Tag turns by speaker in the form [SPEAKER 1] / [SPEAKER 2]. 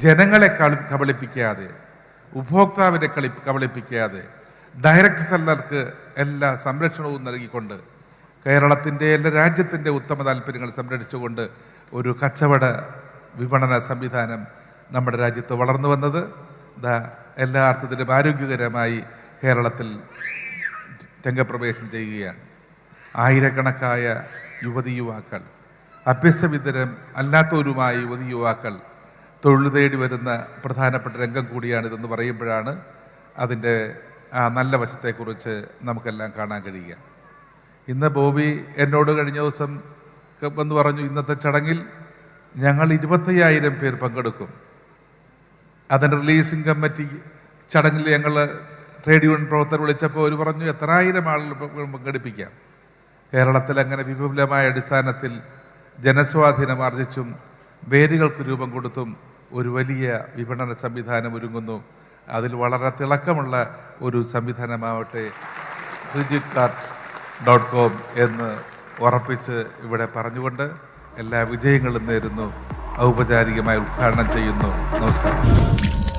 [SPEAKER 1] ജനങ്ങളെ കളി- കബളിപ്പിക്കാതെ ഉപഭോക്താവിനെ കളി കബളിപ്പിക്കാതെ ഡയറക്റ്റ് സെല്ലർക്ക് എല്ലാ സംരക്ഷണവും നൽകിക്കൊണ്ട് കേരളത്തിന്റെ എല്ലാ രാജ്യത്തിന്റെ ഉത്തമ താല്പര്യങ്ങൾ സംരക്ഷിച്ചുകൊണ്ട് ഒരു കച്ചവട വിപണന സംവിധാനം നമ്മുടെ രാജ്യത്ത് വളർന്നു വന്നത്. എല്ലാ അർത്ഥത്തിലും ആരോഗ്യകരമായി കേരളത്തിൽ രംഗപ്രവേശം ചെയ്യുകയാണ്. ആയിരക്കണക്കായ യുവതി യുവാക്കൾ അഭ്യസ്തവിദ്യരും അല്ലാത്തവരുമായ യുവതി യുവാക്കൾ തൊഴിൽ തേടി വരുന്ന പ്രധാനപ്പെട്ട രംഗം കൂടിയാണിതെന്ന് പറയുമ്പോഴാണ് അതിന്റെ ആ നല്ല വശത്തെക്കുറിച്ച് നമുക്കെല്ലാം കാണാൻ കഴിയുക. ഇന്ന് ബോബി എന്നോട് കഴിഞ്ഞ ദിവസം എന്ന് പറഞ്ഞു ഇന്നത്തെ ചടങ്ങിൽ ഞങ്ങൾ ഇരുപത്തയ്യായിരം പേർ പങ്കെടുക്കും. അതിന്റെ റിലീസിംഗ് കമ്മിറ്റി ചടങ്ങിൽ ഞങ്ങൾ ട്രേഡ് യൂണിയൻ പ്രവർത്തകർ വിളിച്ചപ്പോൾ അവർ പറഞ്ഞു എത്ര ആയിരം ആളുകൾ പങ്കെടുപ്പിക്കാം. കേരളത്തിൽ അങ്ങനെ വിപുലമായ അടിസ്ഥാനത്തിൽ ജനസ്വാധീനം ആർജിച്ചും വേരുകൾക്ക് രൂപം കൊടുത്തും ഒരു വലിയ വിപണന സംവിധാനം ഒരുങ്ങുന്നു. അതിൽ വളരെ തിളക്കമുള്ള ഒരു സംവിധാനമാവട്ടെ ഫ്രിജിറ്റ് കാർട്ട് ഡോട്ട് കോം എന്ന് ഉറപ്പിച്ച് ഇവിടെ പറഞ്ഞുകൊണ്ട് എല്ലാ വിജയങ്ങളും നേരുന്നു. ഔപചാരികമായി ഉദ്ഘാടനം ചെയ്യുന്നു. നമസ്കാരം.